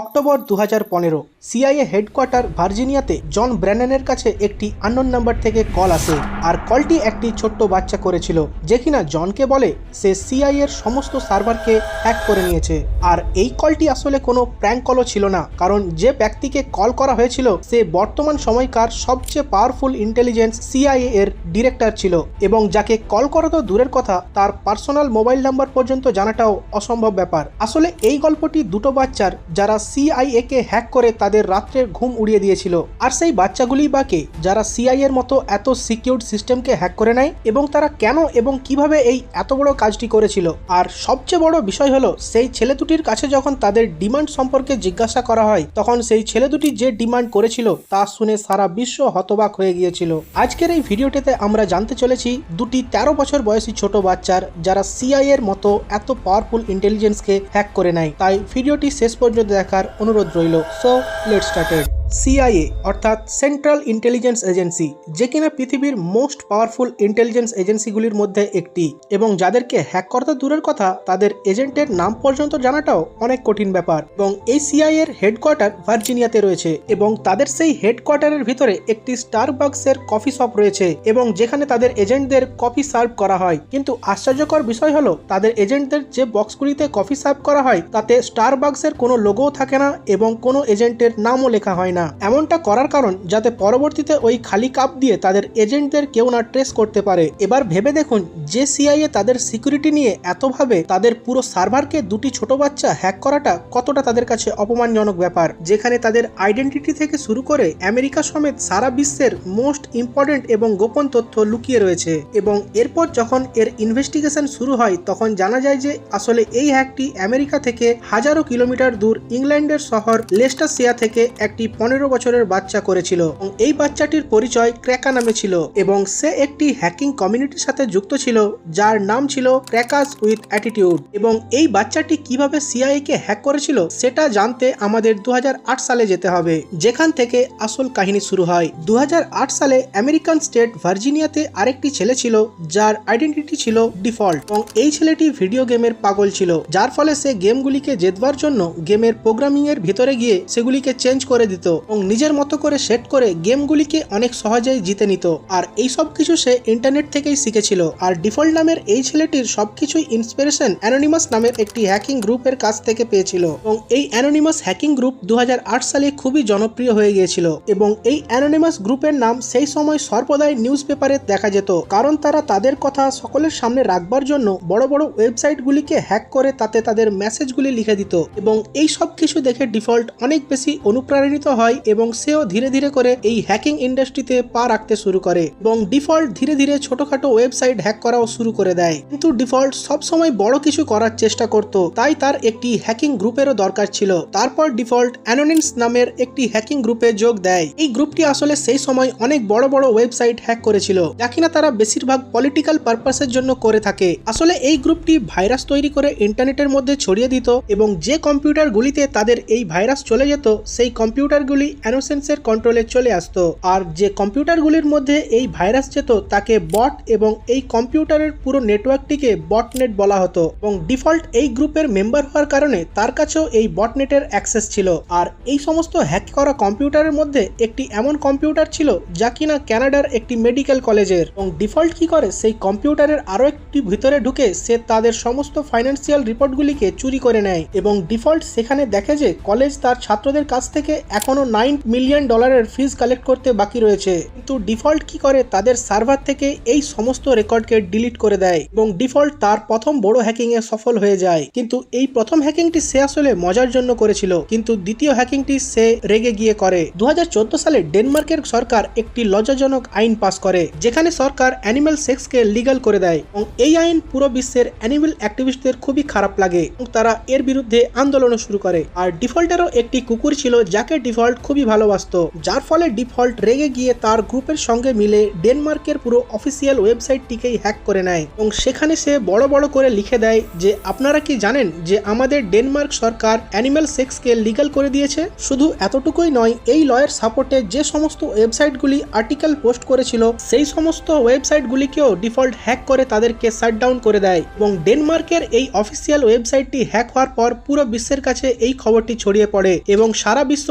October দু হাজার পনেরো সিআইএ হেডকোয়ার্টার ভার্জিনিয়াতে জন ব্র্যাননের কাছে একটি আননোন নাম্বার থেকে কল আসে। আর কলটি একটি ছোট্ট বাচ্চা করেছিল, যে কিনা জনকে বলে সে সিআইএর সমস্ত সার্ভারকে হ্যাক করে নিয়েছে। আর এই কলটি আসলে কোনো প্র্যাঙ্ক কলও ছিল না, কারণ যে ব্যক্তিকে কল করা হয়েছিল, সে বর্তমান সময়কার সবচেয়ে পাওয়ারফুল ইন্টেলিজেন্স সিআইএ এর ডিরেক্টর ছিল এবং যাকে কল করা তো দূরের কথা, তার পার্সোনাল মোবাইল নাম্বার পর্যন্ত জানাটাও অসম্ভব ব্যাপার। আসলে এই গল্পটি দুটো বাচ্চার, যারা সিআইএ কে হ্যাক করে তাদের রাত্রের ঘুম উড়িয়ে দিয়েছিল। আর সেই বাচ্চাগুলি বা কে? যারা সিআই এর মতো এত সিকিউর সিস্টেমকে হ্যাক করে নেয় এবং তারা কেন এবং কীভাবে এই এত বড় কাজটি করেছিল? আর সবচেয়ে বড় বিষয় হলো, সেই ছেলে দুটির কাছে যখন তাদের ডিমান্ড সম্পর্কে জিজ্ঞাসা করা হয়, তখন সেই ছেলে দুটি যে ডিমান্ড করেছিল, তা শুনে সারা বিশ্ব হতবাক হয়ে গিয়েছিল। আজকের এই ভিডিওটিতে আমরা জানতে চলেছি, দুটি তেরো বছর বয়সী ছোট বাচ্চার যারা সিআই এর মতো এত পাওয়ারফুল ইন্টেলিজেন্সকে হ্যাক করে নেয়। তাই ভিডিওটি শেষ পর্যন্ত দেখার অনুরোধ রইল। সো লেট স্টার্টেড সিআইএ অর্থাৎ সেন্ট্রাল ইন্টেলিজেন্স এজেন্সি যে কিনা পৃথিবীর মোস্ট পাওয়ারফুল ইন্টেলিজেন্স এজেন্সিগুলির মধ্যে একটি। এবং যাদেরকে হ্যাক করতে দূরের কথা, তাদের এজেন্টের নাম পর্যন্ত জানাটাও অনেক কঠিন ব্যাপার। এবং এই সিআই এর হেডকোয়ার্টার ভার্জিনিয়াতে রয়েছে, এবং তাদের সেই হেডকোয়ার্টারের ভিতরে একটি স্টারবাক্সের কফি শপ রয়েছে, এবং যেখানে তাদের এজেন্টদের কফি সার্ভ করা হয়। কিন্তু আশ্চর্যকর বিষয় হলো, তাদের এজেন্টদের যে বক্সগুলিতে কফি সার্ভ করা হয়, তাতে স্টারবাক্সের কোনো লোগোও থাকে না, এবং কোনো এজেন্টের নামও লেখা হয় না। এমনটা করার কারণ যাতে পরবর্তীতে ওই খালি কাপ দিয়ে তাদের এজেন্টদের কেউ না ট্রেস করতে পারে। এবার ভেবে দেখুন যে সিআইএ তাদের সিকিউরিটি নিয়ে এতভাবে তাদের পুরো সার্ভারকে দুটি ছোট বাচ্চা হ্যাক করাটা কতটা তাদের কাছে অপমানজনক ব্যাপার, যেখানে তাদের আইডেন্টিটি থেকে শুরু করে আমেরিকা সমেত সারা বিশ্বের মোস্ট ইম্পর্টেন্ট এবং গোপন তথ্য লুকিয়ে রয়েছে। এবং এরপর যখন এর ইনভেস্টিগেশন শুরু হয়, তখন জানা যায় যে আসলে এই হ্যাকটি আমেরিকা থেকে হাজারো কিলোমিটার দূর ইংল্যান্ডের শহর লেস্টাসিয়া থেকে একটি পনেরো বছরের বাচ্চা করেছিল এবং এই বাচ্চাটির পরিচয় ক্র্যাকা নামে ছিল এবং সে একটি হ্যাকিং কমিউনিটির সাথে যুক্ত ছিল, যার নাম ছিল ক্র্যাকাস উইথ অ্যাটিটিউড। এবং এই বাচ্চাটি কীভাবে সিআইএ কে হ্যাক করেছিল, সেটা জানতে আমাদের দু হাজার আট সালে যেতে হবে, যেখান থেকে আসল কাহিনী শুরু হয়। দু হাজার আট সালে আমেরিকান স্টেট ভার্জিনিয়াতে আরেকটি ছেলে ছিল, যার আইডেন্টিটি ছিল ডিফল্ট এবং এই ছেলেটি ভিডিও গেমের পাগল ছিল, যার ফলে সে গেমগুলিকে জেতবার জন্য গেমের প্রোগ্রামিং এর ভিতরে গিয়ে সেগুলিকে চেঞ্জ করে দিত। এবং নিজের মতো করে সেট করে গেমগুলিকে অনেক সহজেই জিতে নিত। আর এই সব কিছু সে ইন্টারনেট থেকেই শিখেছিল। আর ডিফল্ট নামের এই ছেলেটির সবকিছুই ইন্সপিরেশন অ্যানোনিমাস নামের একটি হ্যাকিং গ্রুপের কাছ থেকে পেয়েছিল। এবং এই অ্যানোনিমাস হ্যাকিং গ্রুপ দু হাজার আট সালে খুবই জনপ্রিয় হয়ে গিয়েছিল। এবং এই অ্যানোনিমাস গ্রুপের নাম সেই সময় সর্বদাই নিউজ পেপারে দেখা যেত। কারণ তারা তাদের কথা সকলের সামনে রাখবার জন্য বড় বড় ওয়েবসাইটগুলিকে হ্যাক করে তাতে তাদের মেসেজগুলি লিখে দিত। এবং এই সব কিছু দেখে ডিফল্ট অনেক বেশি অনুপ্রাণিত হয়। এবং সেও ধীরে ধীরে করে এই হ্যাকিং ইন্ডাস্ট্রিতে পা রাখতে শুরু করে এবং ডিফল্ট ধীরে ধীরে ছোটখাটো ওয়েবসাইট হ্যাক করাও শুরু করে দেয়। কিন্তু ডিফল্ট সবসময় বড় কিছু করার চেষ্টা করত, তাই তার একটি হ্যাকিং গ্রুপেরও দরকার ছিল। তারপর ডিফল্ট অ্যানোনিমস নামের একটি হ্যাকিং গ্রুপে যোগ দেয়। এই গ্রুপটি আসলে সেই সময় অনেক বড় বড় ওয়েবসাইট হ্যাক করেছিল, যা কিনা তারা বেশিরভাগ পলিটিক্যাল পারপাসের জন্য করে থাকে। আসলে এই গ্রুপটি ভাইরাস তৈরি করে ইন্টারনেটের মধ্যে ছড়িয়ে দিত এবং যে কম্পিউটারগুলিতে তাদের এই ভাইরাস চলে যেত, সেই কম্পিউটারগুলি অ্যানোসেন্সের কন্ট্রোলে চলে আসতো। আর যে কম্পিউটারগুলির মধ্যে এই ভাইরাস যেত, তাকে বট এবং এই কম্পিউটারের পুরো নেটওয়ার্কটিকে বটনেট বলা হতো এবং ডিফল্ট এই গ্রুপের মেম্বার হওয়ার কারণে তার কাছেও এই বটনেটের অ্যাক্সেস ছিল। আর এই সমস্ত হ্যাক করা কম্পিউটারের মধ্যে একটি এমন কম্পিউটার ছিল যা কিনা ক্যানাডার একটি মেডিকেল কলেজের। এবং ডিফল্ট কি করে, সেই কম্পিউটারের আরও একটি ভিতরে ঢুকে সে তাদের সমস্ত ফাইন্যান্সিয়াল রিপোর্টগুলিকে চুরি করে নেয়। এবং ডিফল্ট সেখানে দেখে যে কলেজ তার ছাত্রদের কাছ থেকে এখনও নাইন মিলিয়ন ডলারের ফিজ কালেক্ট করতে বাকি রয়েছে। কিন্তু ডিফল্ট কি করে? তাদের সার্ভার থেকে এই সমস্ত রেকর্ডকে ডিলিট করে দেয় এবং ডিফল্ট তার প্রথম বড় হ্যাকিং এ সফল হয়ে যায়। কিন্তু এই প্রথম হ্যাকিংটি সে আসলে মজার জন্য করেছিল। কিন্তু দ্বিতীয় হ্যাকিংটি সে রেগে গিয়ে করে। দুহাজার চোদ্দ সালে ডেনমার্কের সরকার একটি লজ্জাজনক আইন পাস করে, যেখানে সরকার অ্যানিমেল সেক্সকে লিগাল করে দেয় এবং এই আইন পুরো বিশ্বের অ্যানিমেল অ্যাক্টিভিস্টদের খুবই খারাপ লাগে এবং তারা এর বিরুদ্ধে আন্দোলনও শুরু করে। আর ডিফল্টেরও একটি কুকুর ছিল, যাকে ডিফল্ট ডিফল্ট খুবই ভালোবাসতো, যার ফলে ডিফল্ট রেগে গিয়ে তার গ্রুপের সঙ্গে মিলে ডেনমার্কের পুরো অফিসিয়াল ওয়েবসাইটটিকেই হ্যাক করে নেয় এবং সেখানে সে বড় বড় করে লিখে দেয় যে, আপনারা কি জানেন যে আমাদের ডেনমার্ক সরকার অ্যানিম্যাল সেক্সকে লিগাল করে দিয়েছে? শুধু এতটুকুই নয়, এই লয়ের সাপোর্টে যে সমস্ত ওয়েবসাইটগুলি আর্টিকেল পোস্ট করেছিল, সেই সমস্ত ওয়েবসাইটগুলিকেও ডিফল্ট হ্যাক করে তাদেরকে শাটডাউন করে দেয় এবং ডেনমার্কের এই অফিসিয়াল ওয়েবসাইটটি হ্যাক হওয়ার পর পুরো বিশ্বের কাছে এই খবরটি ছড়িয়ে পড়ে এবং সারা বিশ্ব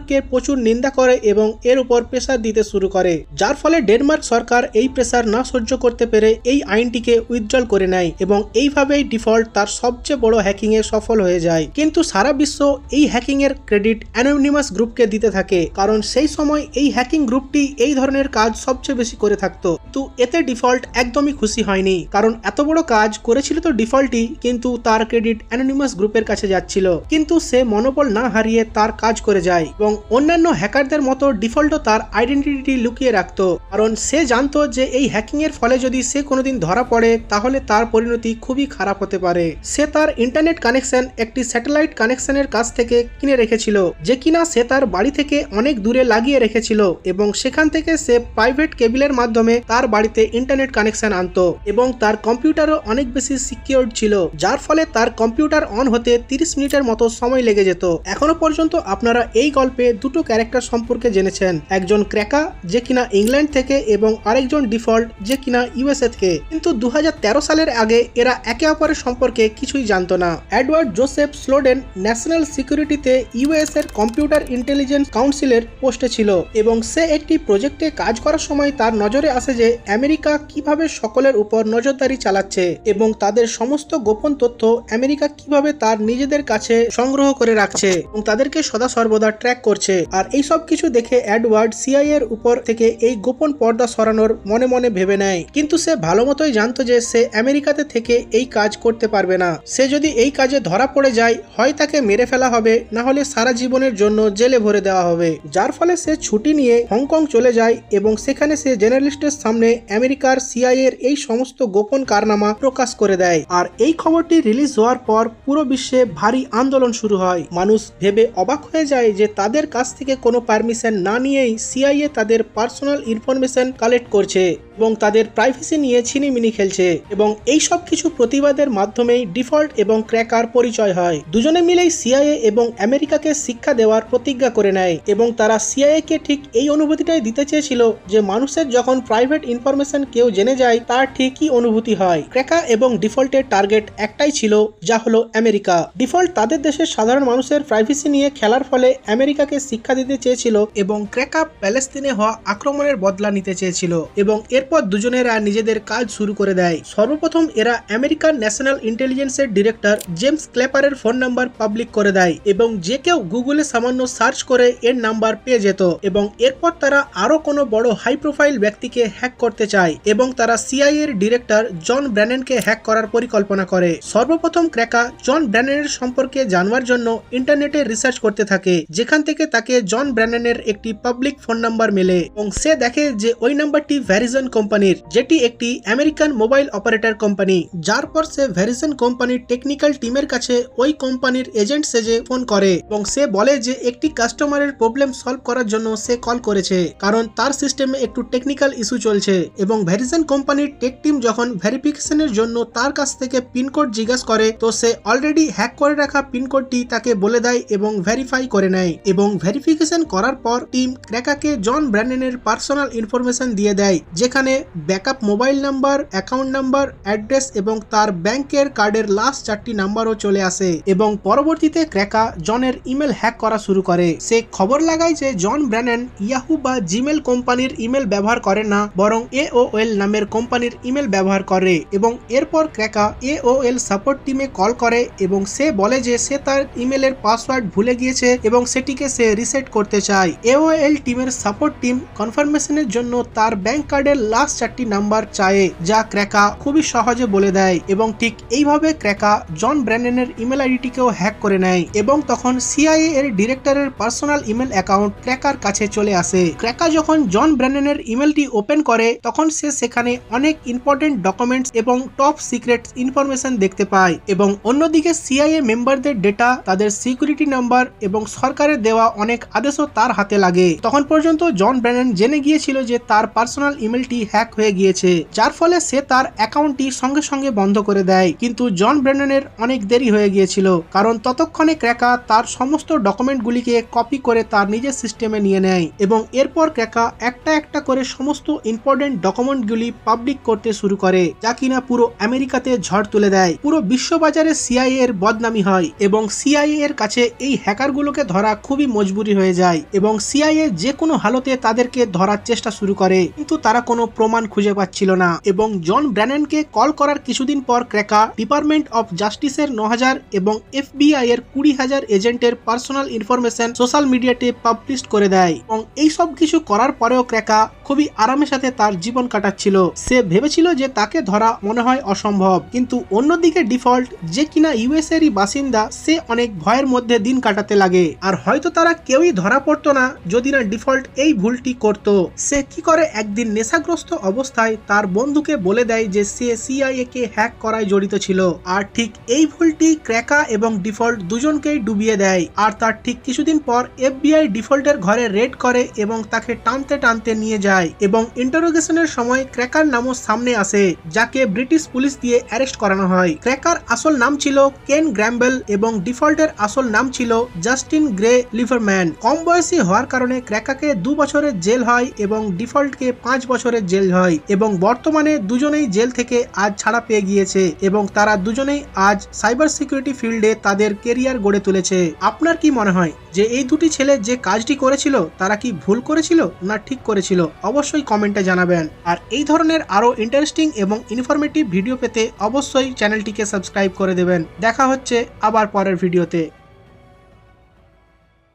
ডেনমার্ককে প্রচুর নিন্দা করে এবং এর উপর প্রেসার দিতে শুরু করে, যার ফলে ডেনমার্ক সরকার এই প্রেসার না সহ্য করতে পেরে এই আইনটিকে উইথড্রল করে নেয় এবং এইভাবেই ডিফল্ট তার সবচেয়ে বড় হ্যাকিং এ সফল হয়ে যায়। কিন্তু সারা বিশ্ব এই হ্যাকিং এর ক্রেডিট অ্যানোনিমাস গ্রুপকে দিতে থাকে, কারণ সেই সময় এই হ্যাকিং গ্রুপটি এই ধরনের কাজ সবচেয়ে বেশি করে থাকতো। কিন্তু এতে ডিফল্ট একদমই খুশি হয়নি, কারণ এত বড় কাজ করেছিল তো ডিফল্টই, কিন্তু তার ক্রেডিট অ্যানোনিমাস গ্রুপের কাছে যাচ্ছিল। কিন্তু সে মনোবল না হারিয়ে তার কাজ করে যায় এবং অন্যান্য হ্যাকারদের মতো ডিফল্টও তার আইডেন্টিটি লুকিয়ে রাখত। কারণ সে জানতো যে এই হ্যাকিং এর ফলে যদি সে কোনোদিন ধরা পড়ে, তাহলে তার পরিণতি খুবই খারাপ হতে পারে। সে তার ইন্টারনেট কানেকশন একটি স্যাটেলাইট কানেকশনের কাছ থেকে কিনে রেখেছিল, যে কিনা সে তার বাড়ি থেকে অনেক দূরে লাগিয়ে রেখেছিল এবং সেখান থেকে সে প্রাইভেট কেবিলের মাধ্যমে তার বাড়িতে ইন্টারনেট কানেকশন আনতো এবং তার কম্পিউটারও অনেক বেশি সিকিউর ছিল, যার ফলে তার কম্পিউটার অন হতে 30 মিনিটের মতো সময় লেগে যেত। এখনও পর্যন্ত আপনারা এই গল্পে দুটো ক্যারেক্টার সম্পর্কে জেনেছেন। একজন ক্র্যাকা, যে কিনা ইংল্যান্ড থেকে, এবং আরেকজন ডিফল্ট, যে কিনা ইউএসএ থেকে। কিন্তু দু হাজার তেরো সালের আগে এরা একে অপরের সম্পর্কে কিছুই জানতো না। এডওয়ার্ড জোসেফ স্লোডেন ন্যাশনাল সিকিউরিটিতে ইউএস এর কম্পিউটার ইন্টেলিজেন্স কাউন্সিলের পোস্টে ছিল, এবং সে একটি প্রজেক্টে কাজ করার সময় তার নজরে আসে যে আমেরিকা কীভাবে সকলের উপর নজরদারি চালাচ্ছে, এবং তাদের সমস্ত গোপন তথ্য আমেরিকা কীভাবে তার নিজেদের কাছে সংগ্রহ করে রাখছে, এবং তাদেরকে সদা সর্বদা ট্র্যাক করছে। আর এই সব কিছু দেখে অ্যাডওয়ার্ড সিআই এর উপর থেকে এই গোপন পর্দা সরানোর মনে মনে ভেবে নেয়। কিন্তু সে ভালো মতোই জানতো যে সে আমেরিকাতে থেকে এই কাজ করতে পারবে না। সে যদি এই কাজে ধরা পড়ে যায়, হয় তাকে মেরে ফেলা হবে, না হলে সারা জীবনের জন্য জেলে ভরে দেওয়া হবে। যার ফলে সে ছুটি নিয়ে হংকং চলে যায় এবং সেখানে সে জার্নালিস্টের সামনে আমেরিকার সিআই এর এই সমস্ত গোপন কারনামা প্রকাশ করে দেয়। আর এই খবরটি রিলিজ হওয়ার পর পুরো বিশ্বে ভারী আন্দোলন শুরু হয়। মানুষ ভেবে অবাক হয়ে যায় যে তাদের কাছ থেকে কোনো পারমিশন না নিয়েই সিআইএ তাদের পার্সোনাল ইনফরমেশন কালেক্ট করছে। এবং তাদের প্রাইভেসি নিয়ে ছিনিমিনি খেলছে এবং এই সব কিছু প্রতিবাদের মাধ্যমেই ডিফল্ট এবং ক্র্যাকার পরিচয় হয়। দুজনে মিলেই সিআইএ এবং আমেরিকাকে শিক্ষা দেওয়ার প্রতিজ্ঞা করে নেয় এবং তারা সিআইএ কে ঠিক এই অনুভূতিটাই দিতে চেয়েছিল যে মানুষের যখন প্রাইভেট ইনফরমেশন কেউ জেনে যায়, তার ঠিক কি অনুভূতি হয়। ক্র্যাকা এবং ডিফল্টের টার্গেট একটাই ছিল, যা হলো আমেরিকা। ডিফল্ট তাদের দেশের সাধারণ মানুষের প্রাইভেসি নিয়ে খেলার ফলে আমেরিকাকে শিক্ষা দিতে চেয়েছিল এবং ক্র্যাকা প্যালেস্তিনে হওয়া আক্রমণের বদলা নিতে চেয়েছিল এবং এরপর দুজনেরা নিজেদের কাজ শুরু করে দেয়। সর্বপ্রথম এরা আমেরিকান ন্যাশনাল ইন্টেলিজেন্সের ডিরেক্টর জেমস ক্লেপারের ফোন নাম্বার পাবলিক করে দেয় এবং যে কেউ গুগলে সামান্য সার্চ করে এর নাম্বার পেয়ে যেত এবং এরপর তারা আরও কোনো বড় হাই প্রোফাইল ব্যক্তিকে হ্যাক করতে চায় এবং তারা সিআই এর ডিরেক্টর জন ব্র্যানেনকে হ্যাক করার পরিকল্পনা করে। সর্বপ্রথম ক্র্যাকা জন ব্র্যানেনের সম্পর্কে জানবার জন্য ইন্টারনেটে রিসার্চ করতে থাকে, যেখান থেকে তাকে জন ব্র্যানেনের একটি পাবলিক ফোন নাম্বার মেলে এবং সে দেখে যে ওই নাম্বারটি ভ্যারিজন কোম্পানির, যেটি একটি আমেরিকান মোবাইল অপারেটর কোম্পানি, যার পর সে ভ্যারিজন কোম্পানির টেকনিক্যাল টিমের কাছে ওই কোম্পানির এজেন্ট সেজে ফোন করে এবং সে বলে যে একটি কাস্টমারের প্রবলেম সলভ করার জন্য সে কল করেছে, কারণ তার সিস্টেমে একটু টেকনিক্যাল ইস্যু চলছে এবং ভ্যারিজন কোম্পানির টেক টিম যখন ভেরিফিকেশনের জন্য তার কাছ থেকে পিনকোড জিজ্ঞাসা করে, তো সে অলরেডি হ্যাক করে রাখা পিনকোডটি তাকে বলে দেয় এবং ভেরিফাই করে নেয় এবং ভেরিফিকেশন করার পর টিম ক্র্যাকাকে জন ব্র্যান্ডেনের পার্সোনাল ইনফরমেশন দিয়ে দেয়, যেখানে backup mobile number, account number, address এবং তার ব্যাংকের কার্ডের লাস্ট চারটি নাম্বারও চলে আসে এবং পরবর্তীতে ক্র্যাকা জনের ইমেল হ্যাক করা শুরু করে। সে খবর লাগায় যে জন ব্র্যানেন ইয়াহু বা জিমেল কোম্পানির ইমেল ব্যবহার করে না, বরং এওএল নামের কোম্পানির ইমেল ব্যবহার করে এবং এরপর ক্র্যাকা এ এল সাপোর্ট টিমে কল করে এবং সে বলে যে সে তার ইমেলের পাসওয়ার্ড ভুলে গিয়েছে এবং সেটিকে সে রিসেট করতে চায়। এওএল টিমের সাপোর্ট টিম কনফার্মেশনের জন্য তার ব্যাংক কার্ডের লাস্ট চারটি নাম্বার চায় যা ক্র্যাকা খুবই সহজে বলে দেয় এবং ঠিক এইভাবে ক্র্যাকা জন ব্র্যান্ডেনের ইমেল আইডিটিকেও হ্যাক করে নেয় এবং তখন সিআইএ এর ডিরেক্টরের পার্সোনাল ইমেল অ্যাকাউন্ট ক্র্যাকার কাছে চলে আসে। ক্র্যাকা যখন জন ব্র্যান্ডেনের ইমেলটি ওপেন করে, তখন সে সেখানে অনেক ইম্পর্টেন্ট ডকুমেন্টস এবং টপ সিক্রেট ইনফরমেশন দেখতে পায় এবং অন্যদিকে সিআইএ মেম্বারদের ডেটা, তাদের সিকিউরিটি নাম্বার এবং সরকারের দেওয়া অনেক আদেশও তার হাতে লাগে। তখন পর্যন্ত জন ব্র্যানন জেনে গিয়েছিল যে তার পার্সোনাল ইমেলটি হ্যাক হয়ে গিয়েছে, যার ফলে সে তার অ্যাকাউন্টটি সঙ্গে সঙ্গে বন্ধ করে দেয়। কিন্তু জন ব্র্যাননের অনেক দেরি হয়ে গিয়েছিল, কারণ ততক্ষণে ক্র্যাকা তার সমস্ত ডকুমেন্টগুলিকে কপি করে তার নিজের সিস্টেমে নিয়ে নেয় এবং এরপর ক্র্যাকা একটা একটা করে সমস্ত ইম্পর্টেন্ট ডকুমেন্টগুলি পাবলিক করতে শুরু করে, যা কিনা পুরো আমেরিকাতে ঝড় তুলে দেয়। পুরো বিশ্ববাজারে সিআইএ এর বদনামি হয় এবং সিআইএ এর কাছে এই হ্যাকারগুলোকে ধরা খুবই মজবুরি হয়ে যায় এবং সিআইএ যে কোনো হালতে তাদেরকে ধরার চেষ্টা শুরু করে, কিন্তু তারা কোনো প্রমাণ খুঁজে পাচ্ছিল না এবং জন ব্র্যানেনকে কল করার কিছুদিন পর ক্র্যাকা ডিপার্টমেন্ট অফ জাস্টিসের ন হাজার এবং এফবিআই এর কুড়ি হাজার এজেন্টের পার্সোনাল ইনফরমেশন সোশ্যাল মিডিয়াতে পাবলিশ করে দেয় এবং এই সব কিছু করার পরেও ক্র্যাকা খুবই আরামের সাথে তার জীবন কাটাচ্ছিল। সে ভেবেছিল যে তাকে ধরা মনে হয় অসম্ভব। কিন্তু অন্যদিকে ডিফল্ট যে কিনা ইউএস এরই বাসিন্দা, সে অনেক ভয়ের মধ্যে দিন কাটাতে লাগে। আর হয়তো তারা কেউই ধরা পড়তো না যদি না ডিফল্ট এই ভুলটি করত। সে কি করে একদিন নেশাগ্রস্ত অবস্থায় তার বন্ধুকে বলে দেয় যে সে সিআইএ কে হ্যাক করায় জড়িত ছিল। আর ঠিক এই ভুলটি ক্র্যাকা এবং ডিফল্ট দুজনকেই ডুবিয়ে দেয়। আর তার ঠিক কিছুদিন পর এফবিআই ডিফল্টের ঘরে রেড করে এবং তাকে টানতে টানতে নিয়ে যায় এবং ইন্টারোগেশনের সময় ক্র্যাকার নামও সামনে আসে, যাকে ব্রিটিশ পুলিশ দিয়ে অ্যারেস্ট করানো হয়। ক্র্যাকার আসল নাম ছিল কেন গ্র্যাম্বেল এবং ডিফল্টের আসল নাম ছিল জাস্টিন গ্রে লিভারম্যান। কম বয়সী হওয়ার কারণে ক্র্যাকাকে দু বছরের জেল হয় এবং ডিফল্টকে পাঁচ বছরের জেল হয় এবং বর্তমানে দুজনেই জেল থেকে আজ ছাড়া পেয়ে গিয়েছে এবং তারা দুজনেই আজ সাইবার সিকিউরিটি ফিল্ডে তাদের কেরিয়ার গড়ে তুলেছে। আপনার কি মনে হয় যে এই দুটি ছেলে যে কাজটি করেছিল, তারা কি ভুল করেছিল না ঠিক করেছিল? অবশ্যই কমেন্টে জানাবেন। আর এই ধরনের আরও ইন্টারেস্টিং এবং ইনফরমেটিভ ভিডিও পেতে অবশ্যই চ্যানেলটিকে সাবস্ক্রাইব করে দেবেন। দেখা হচ্ছে আবার পরের ভিডিওতে।